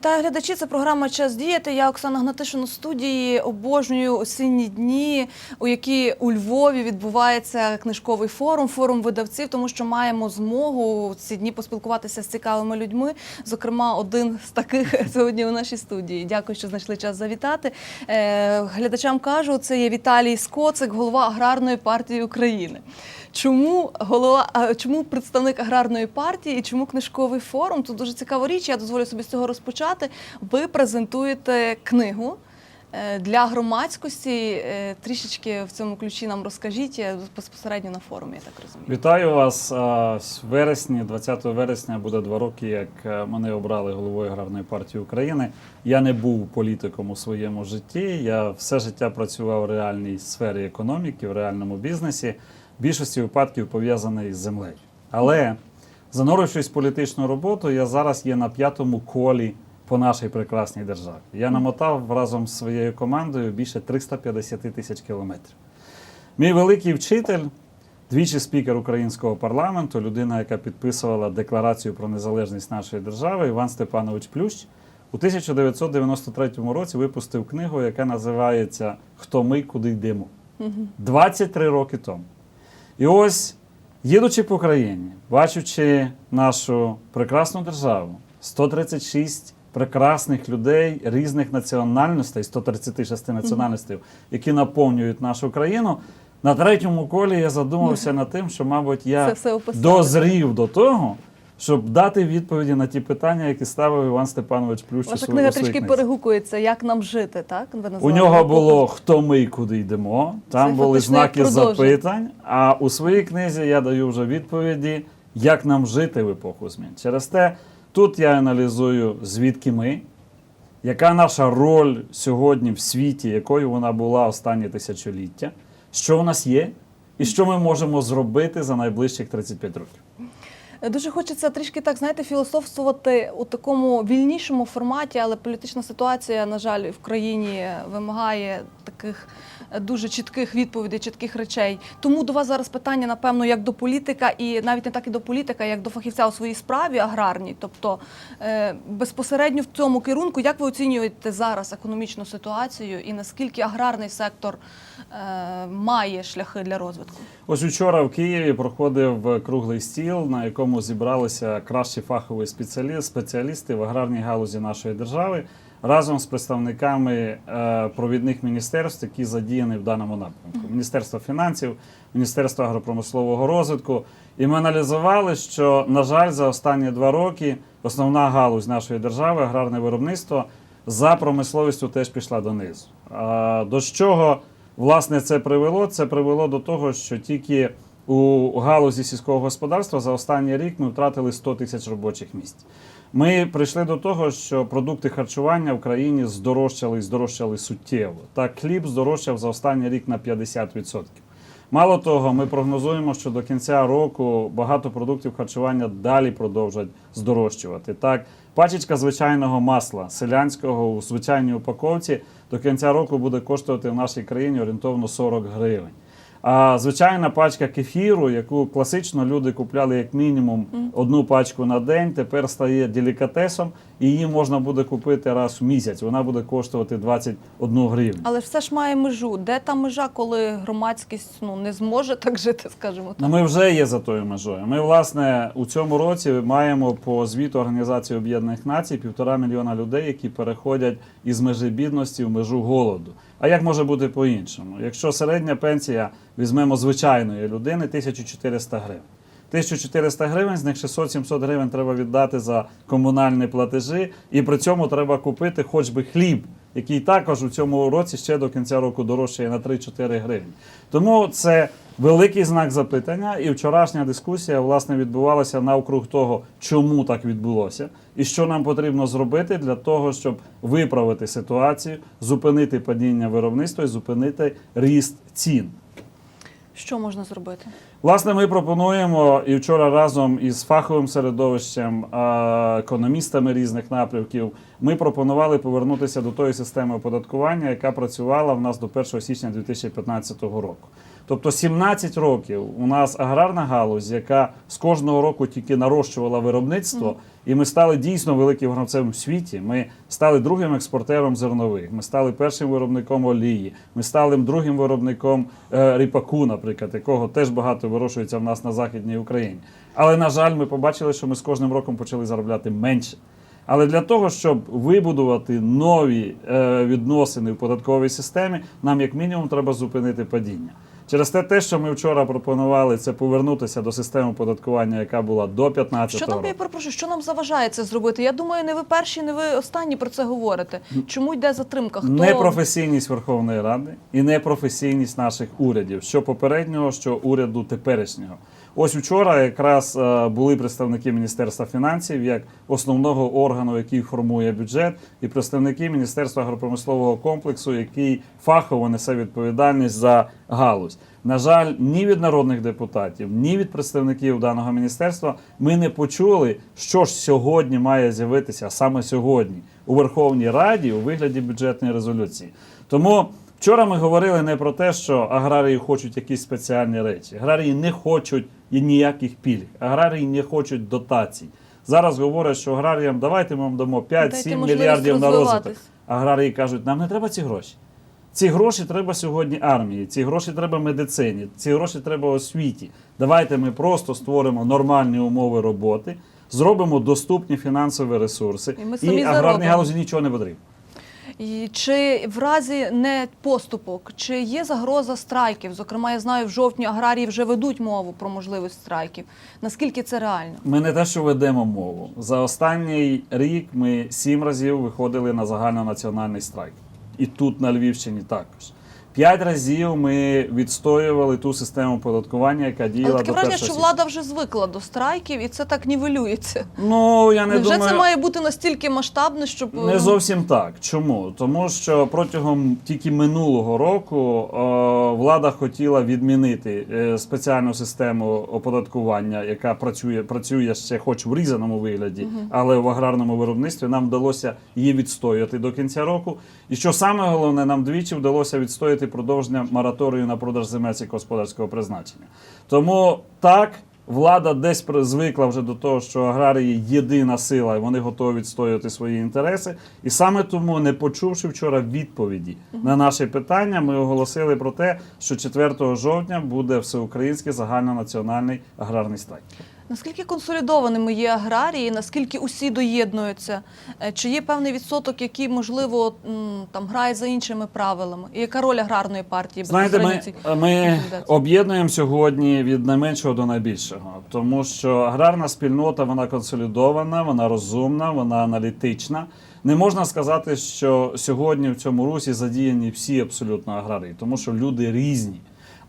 Вітаю глядачі. Це програма Час діяти. Я Оксана Гнатишин у студії. Обожнюю осінні дні, у які у Львові відбувається книжковий форум, форум видавців, тому що маємо змогу ці дні поспілкуватися з цікавими людьми. Зокрема, один з таких сьогодні у нашій студії. Дякую, що знайшли час завітати. Е, Глядачам кажу, це є Віталій Скоцик, голова аграрної партії України. Чому голова, чому представник аграрної партії і чому книжковий форум? Тут дуже цікава річ. Я дозволю собі з цього розпочати. Ви презентуєте книгу е, для громадськості. Е, Трішечки в цьому ключі нам розкажіть е, безпосередньо на форумі, я так розумію. Вітаю вас. В вересні, 20 вересня, буде два роки, як мене обрали головою аграрної партії України. Я не був політиком у своєму житті. Я все життя працював в реальній сфері економіки, в реальному бізнесі. В більшості випадків пов'язаний з землею. Але занурившись в політичну роботу, я зараз є на п'ятому колі по нашій прекрасній державі. Я намотав разом з своєю командою більше 350 тисяч кілометрів. Мій великий вчитель, двічі спікер українського парламенту, людина, яка підписувала декларацію про незалежність нашої держави, Іван Степанович Плющ, у 1993 році випустив книгу, яка називається Хто ми, куди йдемо. 23 роки тому. І ось, їдучи по країні, бачучи нашу прекрасну державу, 136 прекрасних людей різних національностей, 136 національностей, які наповнюють нашу країну. На третьому колі я задумався над тим, що, мабуть, я дозрів до того, щоб дати відповіді на ті питання, які ставив Іван Степанович Плющ Ваша книга трішки перегукується, як нам жити, так? Ви У нього було хто ми і куди йдемо. Там Це були знаки запитань. А у своїй книзі я даю вже відповіді, як нам жити в епоху змін. Через те тут я аналізую, звідки ми, яка наша роль сьогодні в світі, якою вона була останні тисячоліття, що у нас є, і що ми можемо зробити за найближчих 35 років. Дуже хочеться трішки так, знаєте, філософствувати у такому вільнішому форматі, але політична ситуація, на жаль, в країні вимагає таких е, дуже чітких відповідей, чітких речей. Тому до вас зараз питання, напевно, як до політика, і навіть не так і до політика, як до фахівця у своїй справі аграрній. Тобто е, безпосередньо в цьому керунку, як ви оцінюєте зараз економічну ситуацію і наскільки аграрний сектор е, має шляхи для розвитку? Ось учора в Києві проходив круглий стіл, на якому зібралися кращі фахові спеціалі- спеціалісти в аграрній галузі нашої держави разом з представниками е, провідних міністерств, які задіяні в даному напрямку: Міністерство фінансів, Міністерство агропромислового розвитку. І ми аналізували, що, на жаль, за останні два роки основна галузь нашої держави, аграрне виробництво, за промисловістю теж пішла донизу. До чого Власне, це привело. Це привело до того, що тільки у галузі сільського господарства за останній рік ми втратили 100 тисяч робочих місць. Ми прийшли до того, що продукти харчування в країні здорожчали і здорожчали суттєво. Так, хліб здорожчав за останній рік на 50%. Мало того, ми прогнозуємо, що до кінця року багато продуктів харчування далі продовжать здорожчувати. Так, пачечка звичайного масла селянського у звичайній упаковці до кінця року буде коштувати в нашій країні орієнтовно 40 гривень. А звичайна пачка кефіру, яку класично люди купляли як мінімум одну пачку на день, тепер стає делікатесом, і її можна буде купити раз в місяць. Вона буде коштувати 21 гривню. Але ж все ж має межу. Де та межа, коли громадськість ну не зможе так жити, скажімо Ну, так? ми вже є за тою межою. Ми, власне, у цьому році маємо по звіту Організації Об'єднаних Націй півтора мільйона людей, які переходять із межі бідності в межу голоду. А як може бути по-іншому? Якщо середня пенсія візьмемо звичайної людини 1400 гривень. 1400 гривень, з них 600-700 гривень треба віддати за комунальні платежі, і при цьому треба купити хоч би хліб, який також у цьому році ще до кінця року дорожчає на 3-4 гривні. Тому це великий знак запитання, і вчорашня дискусія власне відбувалася навкруг того, чому так відбулося, і що нам потрібно зробити для того, щоб виправити ситуацію, зупинити падіння виробництва і зупинити ріст цін. Що можна зробити? Власне, ми пропонуємо і вчора разом із фаховим середовищем, економістами різних напрямків, ми пропонували повернутися до тої системи оподаткування, яка працювала в нас до 1 січня 2015 року. Тобто 17 років у нас аграрна галузь, яка з кожного року тільки нарощувала виробництво, і ми стали дійсно великим гравцем в світі. Ми стали другим експортером зернових, ми стали першим виробником олії, ми стали другим виробником е, ріпаку, наприклад, якого теж багато вирощується в нас на Західній Україні. Але, на жаль, ми побачили, що ми з кожним роком почали заробляти менше. Але для того, щоб вибудувати нові е, відносини в податковій системі, нам як мінімум треба зупинити падіння. Через те, те, що ми вчора пропонували, це повернутися до системи оподаткування, яка була до 15 Що року. я перепрошую, що нам заважає це зробити? Я думаю, не ви перші, не ви останні про це говорите. Чому йде затримка? Хто Непрофесійність Верховної Ради і непрофесійність наших урядів, що попереднього, що уряду теперішнього. Ось вчора якраз е, були представники Міністерства фінансів як основного органу, який формує бюджет, і представники Міністерства агропромислового комплексу, який фахово несе відповідальність за галузь. На жаль, ні від народних депутатів, ні від представників даного міністерства ми не почули, що ж сьогодні має з'явитися саме сьогодні у Верховній Раді у вигляді бюджетної резолюції. Тому вчора ми говорили не про те, що аграрії хочуть якісь спеціальні речі. Аграрії не хочуть і ніяких пільг. Аграрії не хочуть дотацій. Зараз говорять, що аграріям давайте ми вам дамо 5-7 можливість мільярдів на розвиток. Аграрії кажуть, нам не треба ці гроші. Ці гроші треба сьогодні армії, ці гроші треба медицині, ці гроші треба освіті. Давайте ми просто створимо нормальні умови роботи, зробимо доступні фінансові ресурси, І самі аграрній галузі нічого не потрібно. Чи в разі не поступок, чи є загроза страйків? Зокрема, я знаю, в жовтні аграрії вже ведуть мову про можливість страйків. Наскільки це реально? Ми не те, що ведемо мову. За останній рік ми сім разів виходили на загальнонаціональний страйк. І тут на Львівщині також. П'ять разів ми відстоювали ту систему податкування, яка діяла Але таке до враження, що січня. влада вже звикла до страйків, і це так нівелюється. Ну я не Невже думаю. це має бути настільки масштабно, щоб Не зовсім так. Чому? Тому що протягом тільки минулого року е, влада хотіла відмінити е, спеціальну систему оподаткування, яка працює, працює ще хоч в різаному вигляді, але в аграрному виробництві нам вдалося її відстояти до кінця року. І що саме головне, нам двічі вдалося відстояти продовження мораторію на продаж земель сільськогосподарського призначення. Тому так. Влада десь звикла вже до того, що аграрії єдина сила, і вони готові відстоювати свої інтереси. І саме тому, не почувши вчора відповіді на наше питання, ми оголосили про те, що 4 жовтня буде всеукраїнський загальнонаціональний аграрний страйк. Наскільки консолідованими є аграрії, наскільки усі доєднуються? Е, Чи є певний відсоток, який можливо там грає за іншими правилами? І яка роль аграрної партії Знаєте, ми, ми об'єднуємо сьогодні від найменшого до найбільшого, тому що аграрна спільнота вона консолідована, вона розумна, вона аналітична. Не можна сказати, що сьогодні в цьому русі задіяні всі абсолютно аграрії, тому що люди різні.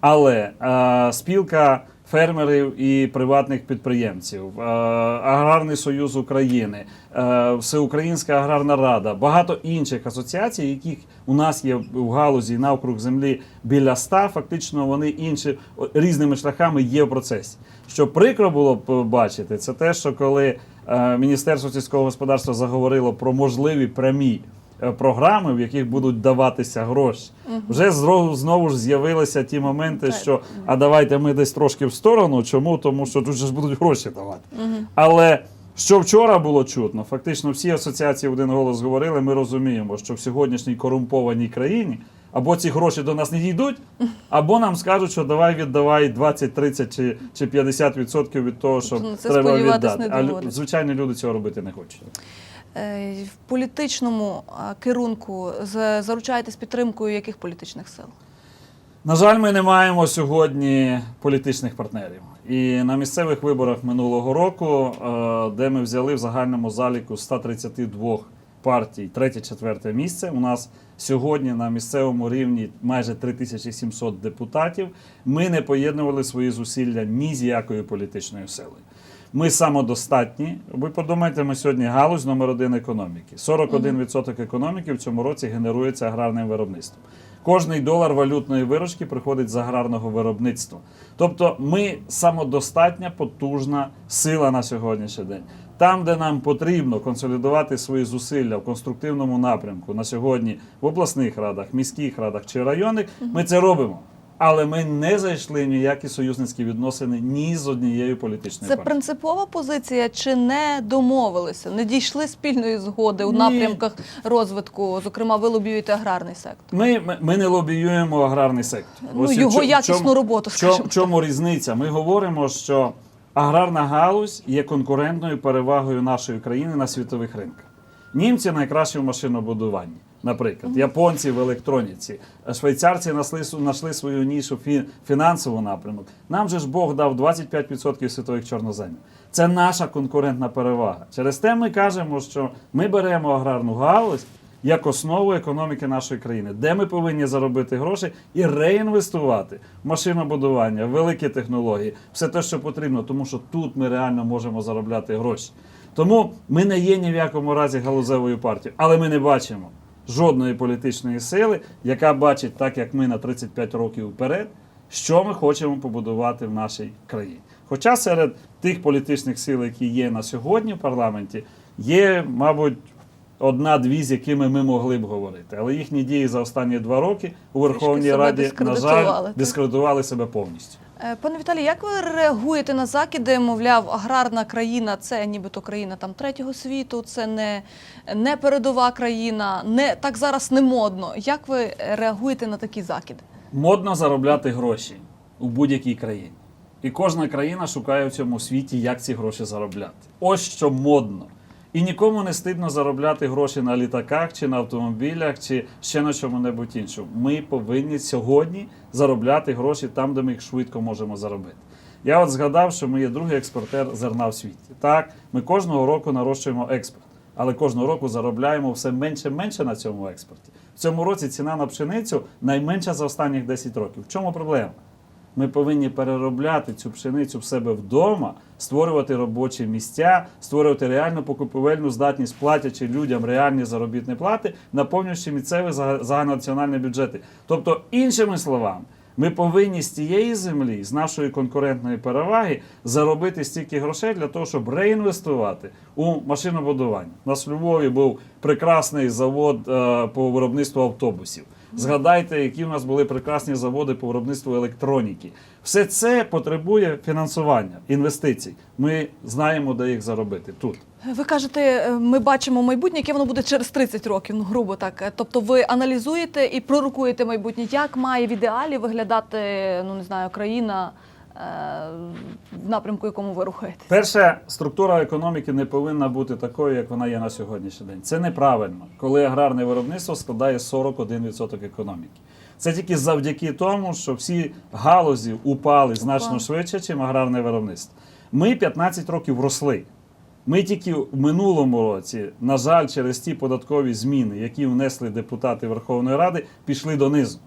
Але е, спілка фермерів і приватних підприємців, е, Аграрний союз України, е, Всеукраїнська аграрна рада, багато інших асоціацій, яких у нас є в галузі навкруг землі біля ста, фактично вони інші різними шляхами є в процесі. Що прикро було б бачити, це те, що коли е, Міністерство сільського господарства заговорило про можливі прямі програми, в яких будуть даватися гроші. Вже зро- знову ж з'явилися ті моменти, Так. що а давайте ми десь трошки в сторону. Чому? Тому що тут же ж будуть гроші давати. Але що вчора було чутно, фактично всі асоціації в один голос говорили. Ми розуміємо, що в сьогоднішній корумпованій країні або ці гроші до нас не дійдуть, або нам скажуть, що давай віддавай 20, 30 чи, чи 50 відсотків від того, що Ну, треба віддати. не а звичайні люди цього робити не хочуть. Е, в політичному керунку заручаєтесь підтримкою яких політичних сил? На жаль, ми не маємо сьогодні політичних партнерів. І на місцевих виборах минулого року, е, де ми взяли в загальному заліку 132 партій третє-четверте місце. У нас сьогодні на місцевому рівні майже 3700 депутатів. Ми не поєднували свої зусилля ні з якою політичною силою. Ми самодостатні. Ви подумайте, ми сьогодні галузь номер один економіки. 41% економіки в цьому році генерується аграрним виробництвом. Кожний долар валютної виручки приходить з аграрного виробництва. Тобто ми самодостатня, потужна сила на сьогоднішній день. Там, де нам потрібно консолідувати свої зусилля в конструктивному напрямку на сьогодні в обласних радах, міських радах чи районних, ми це робимо. Але ми не зайшли ніякі союзницькі відносини ні з однією політичною Це партією. принципова позиція, чи не домовилися, не дійшли спільної згоди у Ні. напрямках розвитку? Зокрема, ви лобіюєте аграрний сектор. Ми, ми, ми не лобіюємо аграрний сектор. Ну, Ось його якісну чому- роботу, скажімо В чому різниця? Ми говоримо, що аграрна галузь є конкурентною перевагою нашої країни на світових ринках. Німці найкращі в машинобудуванні, наприклад, японці в електроніці, швейцарці знайшли, свою нішу фі, фінансову напрямок. Нам же ж Бог дав 25% світових чорноземів. Це наша конкурентна перевага. Через те ми кажемо, що ми беремо аграрну галузь як основу економіки нашої країни, де ми повинні заробити гроші і реінвестувати в машинобудування, в великі технології, все те, що потрібно, тому що тут ми реально можемо заробляти гроші. Тому ми не є ні в якому разі галузевою партією, але ми не бачимо жодної політичної сили, яка бачить, так як ми на 35 років вперед, що ми хочемо побудувати в нашій країні. Хоча серед тих політичних сил, які є на сьогодні в парламенті, є, мабуть, одна-дві, з якими ми могли б говорити. Але їхні дії за останні два роки у Верховній Раді, на жаль, дискредитували себе повністю. Е, Пане Віталій, як ви реагуєте на закиди? Мовляв, аграрна країна це нібито країна там третього світу, це не, не передова країна, не так зараз не модно. Як ви реагуєте на такі закиди? Модно заробляти гроші у будь-якій країні. І кожна країна шукає в цьому світі, як ці гроші заробляти. Ось що модно. І нікому не стидно заробляти гроші на літаках, чи на автомобілях, чи ще на чому-небудь іншому. Ми повинні сьогодні заробляти гроші там, де ми їх швидко можемо заробити. Я от згадав, що ми є другий експортер зерна в світі. Так, ми кожного року нарощуємо експорт, але кожного року заробляємо все менше менше на цьому експорті. В цьому році ціна на пшеницю найменша за останніх 10 років. В чому проблема? Ми повинні переробляти цю пшеницю в себе вдома, створювати робочі місця, створювати реальну покупівельну здатність, платячи людям реальні заробітні плати, наповнюючи місцеві зага- загальнонаціональні бюджети. Тобто, іншими словами, ми повинні з тієї землі, з нашої конкурентної переваги, заробити стільки грошей для того, щоб реінвестувати у машинобудування. У нас в Львові був прекрасний завод е, по виробництву автобусів. Згадайте, які в нас були прекрасні заводи по виробництву електроніки. Все це потребує фінансування, інвестицій. Ми знаємо, де їх заробити тут. Ви кажете, е, ми бачимо майбутнє, яке воно буде через 30 років, ну грубо так. Тобто ви аналізуєте і пророкуєте майбутнє, як має в ідеалі виглядати, ну не знаю, країна в напрямку, якому ви рухаєтесь. Перше, структура економіки не повинна бути такою, як вона є на сьогоднішній день. Це неправильно, коли аграрне виробництво складає 41% економіки. Це тільки завдяки тому, що всі галузі упали значно швидше, ніж аграрне виробництво. Ми 15 років росли. Ми тільки в минулому році, на жаль, через ті податкові зміни, які внесли депутати Верховної Ради, пішли донизу.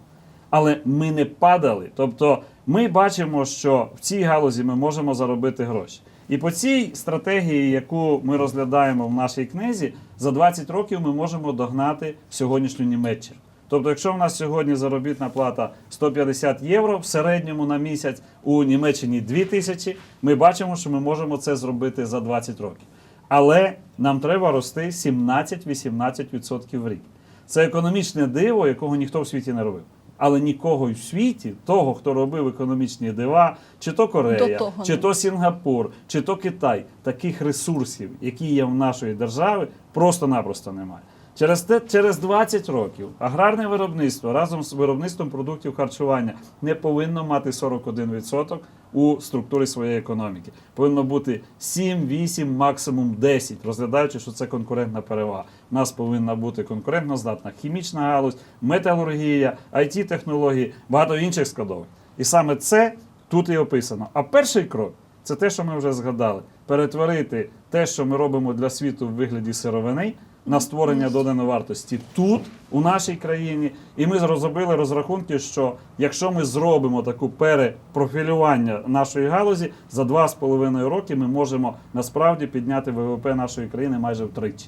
Але ми не падали. Тобто ми бачимо, що в цій галузі ми можемо заробити гроші. І по цій стратегії, яку ми розглядаємо в нашій книзі, за 20 років ми можемо догнати сьогоднішню Німеччину. Тобто, якщо в нас сьогодні заробітна плата 150 євро в середньому на місяць у Німеччині 2000, ми бачимо, що ми можемо це зробити за 20 років. Але нам треба рости 17-18% в рік. Це економічне диво, якого ніхто в світі не робив. Але нікого в світі, того, хто робив економічні дива, чи то Корея, того чи не. то Сінгапур, чи то Китай, таких ресурсів, які є в нашої держави, просто-напросто немає. Через те, через 20 років аграрне виробництво разом з виробництвом продуктів харчування не повинно мати 41% у структурі своєї економіки. Повинно бути 7, 8, максимум 10, розглядаючи, що це конкурентна перевага. У нас повинна бути конкурентно здатна хімічна галузь, металургія, it технології багато інших складових. І саме це тут і описано. А перший крок це те, що ми вже згадали: перетворити те, що ми робимо для світу в вигляді сировини, на створення доданої вартості тут, у нашій країні. І ми розробили розрахунки, що якщо ми зробимо таку перепрофілювання нашої галузі, за 2,5 роки ми можемо насправді підняти ВВП нашої країни майже втричі.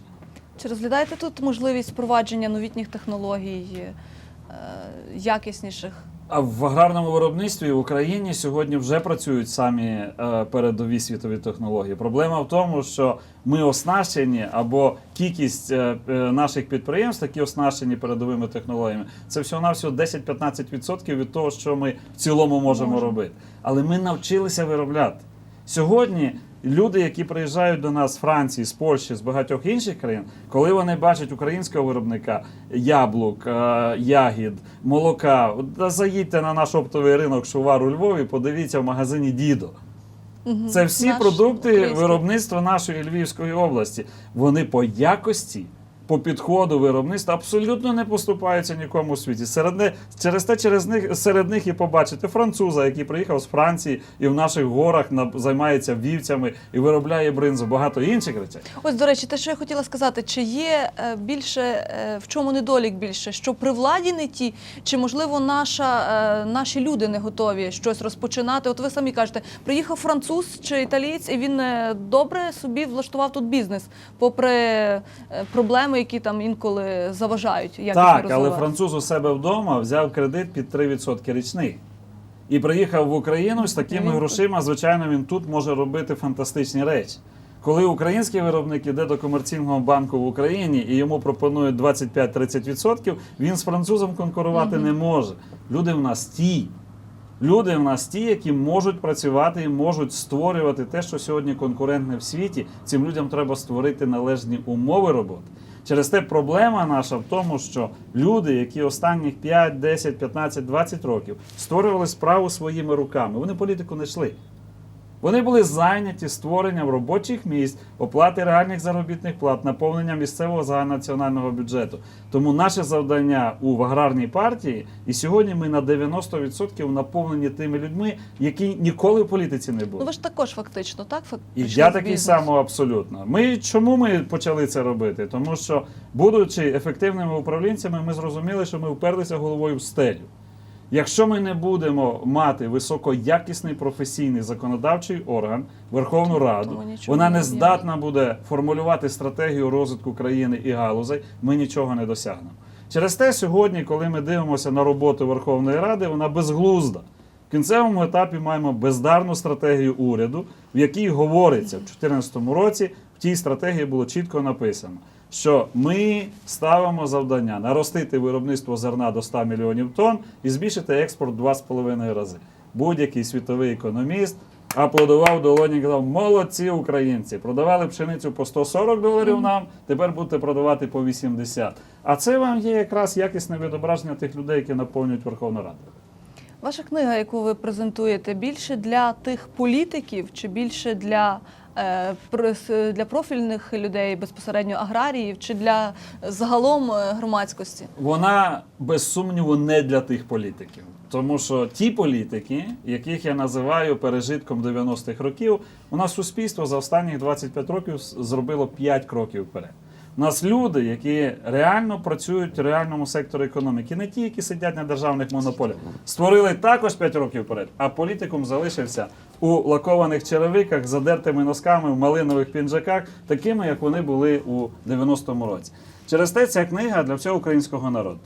Чи розглядаєте тут можливість впровадження новітніх технологій, е, якісніших в аграрному виробництві в Україні сьогодні вже працюють самі е, передові світові технології. Проблема в тому, що ми оснащені або кількість е, е, наших підприємств, які оснащені передовими технологіями, це всього-навсього 10-15% від того, що ми в цілому Можемо. робити. Але ми навчилися виробляти. Сьогодні люди, які приїжджають до нас з Франції, з Польщі, з багатьох інших країн, коли вони бачать українського виробника яблук, е, ягід, молока, заїдьте на наш оптовий ринок Шувар у Львові, подивіться в магазині Дідо. Це всі Наш продукти український. виробництва нашої Львівської області. Вони по якості, по підходу виробництва абсолютно не поступаються нікому у світі. Серед не, через те, через них серед них і побачите француза, який приїхав з Франції і в наших горах на, займається вівцями і виробляє бринзу, багато інших речей. Ось, до речі, те, що я хотіла сказати, чи є е, більше е, в чому недолік більше? Що при владі не ті, чи можливо наша, е, наші люди не готові щось розпочинати? От ви самі кажете, приїхав француз чи італієць, і він добре собі влаштував тут бізнес, попри е, проблеми, які там інколи заважають. Як так, але француз у себе вдома взяв кредит під 3% річних. І приїхав в Україну з такими Він- грошима, звичайно, він тут може робити фантастичні речі. Коли український виробник іде до комерційного банку в Україні і йому пропонують 25-30%, він з французом конкурувати не може. Люди в нас ті. Люди в нас ті, які можуть працювати і можуть створювати те, що сьогодні конкурентне в світі. Цим людям треба створити належні умови роботи. Через те проблема наша в тому, що люди, які останніх 5, 10, 15, 20 років створювали справу своїми руками, вони політику не йшли. Вони були зайняті створенням робочих місць, оплати реальних заробітних плат, наповнення місцевого загальнонаціонального бюджету. Тому наше завдання у аграрній партії, і сьогодні ми на 90% наповнені тими людьми, які ніколи в політиці не були. Ну ви ж також фактично, так? Фак- І я такий само абсолютно. Ми чому ми почали це робити? Тому що, будучи ефективними управлінцями, ми зрозуміли, що ми вперлися головою в стелю. Якщо ми не будемо мати високоякісний професійний законодавчий орган, Верховну Раду, вона не здатна буде формулювати стратегію розвитку країни і галузей, ми нічого не досягнемо. Через те, сьогодні, коли ми дивимося на роботу Верховної Ради, вона безглузда. В кінцевому етапі маємо бездарну стратегію уряду, в якій говориться в 2014 році. В тій стратегії було чітко написано, що ми ставимо завдання наростити виробництво зерна до 100 мільйонів тонн і збільшити експорт 2,5 рази. Будь-який світовий економіст аплодував долоні і казав: молодці українці! Продавали пшеницю по 140 доларів нам, тепер будете продавати по 80. А це вам є якраз якісне відображення тих людей, які наповнюють Верховну Раду. Ваша книга, яку ви презентуєте, більше для тих політиків чи більше для, для профільних людей, безпосередньо аграріїв, чи для загалом е, громадськості? Вона без сумніву не для тих політиків. Тому що ті політики, яких я називаю пережитком 90-х років, у нас суспільство за останні 25 років зробило 5 кроків вперед. Нас люди, які реально працюють в реальному секторі економіки, не ті, які сидять на державних монополіях, створили також 5 років вперед, а політикум залишився у лакованих черевиках, задертими носками, в малинових пінжаках, такими, як вони були у 90-му році. Через те ця книга для всього українського народу.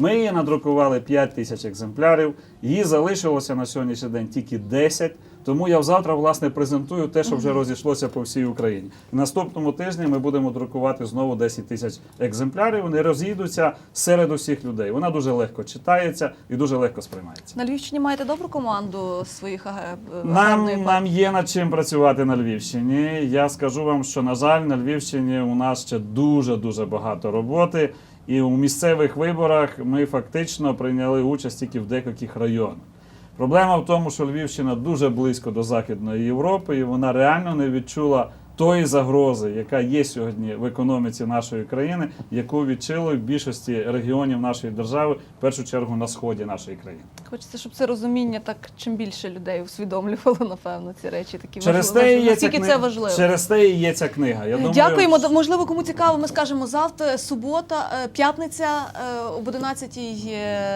Ми її надрукували 5 тисяч екземплярів, її залишилося на сьогоднішній день тільки 10, тому я завтра власне презентую те, що вже розійшлося по всій Україні. Наступному тижні ми будемо друкувати знову 10 тисяч екземплярів. Вони розійдуться серед усіх людей. Вона дуже легко читається і дуже легко сприймається. На Львівщині маєте добру команду своїх е, Нам, нам є над чим працювати на Львівщині. Я скажу вам, що на жаль, на Львівщині у нас ще дуже дуже багато роботи. І у місцевих виборах ми фактично прийняли участь тільки в декількох районах. Проблема в тому, що Львівщина дуже близько до Західної Європи, і вона реально не відчула тої загрози, яка є сьогодні в економіці нашої країни, яку відчули в більшості регіонів нашої держави, в першу чергу на сході нашої країни. Хочеться, щоб це розуміння так чим більше людей усвідомлювало, напевно, ці речі такі Через важливі. те є ця книга. це важливо? Через те і є ця книга. Я думаю, Дякуємо. Можливо, кому цікаво, ми скажемо завтра, субота, е, п'ятниця е, об 11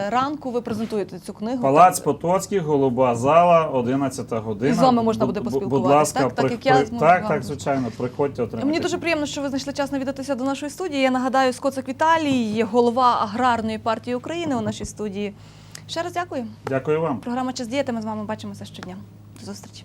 ранку. Ви презентуєте цю книгу. Палац. Потоцький, голуба зала, 11 година. І з вами можна буде поспілкуватись, Будь ласка, так? Так, як я так, так, вами. Звичайно, приходьте отримати. Мені дуже приємно, що ви знайшли час навідатися до нашої студії. Я нагадаю, Скоцак Віталій, голова аграрної партії України у нашій студії. Ще раз дякую. Дякую вам. Програма Час діяти. Ми з вами бачимося щодня. До зустрічі.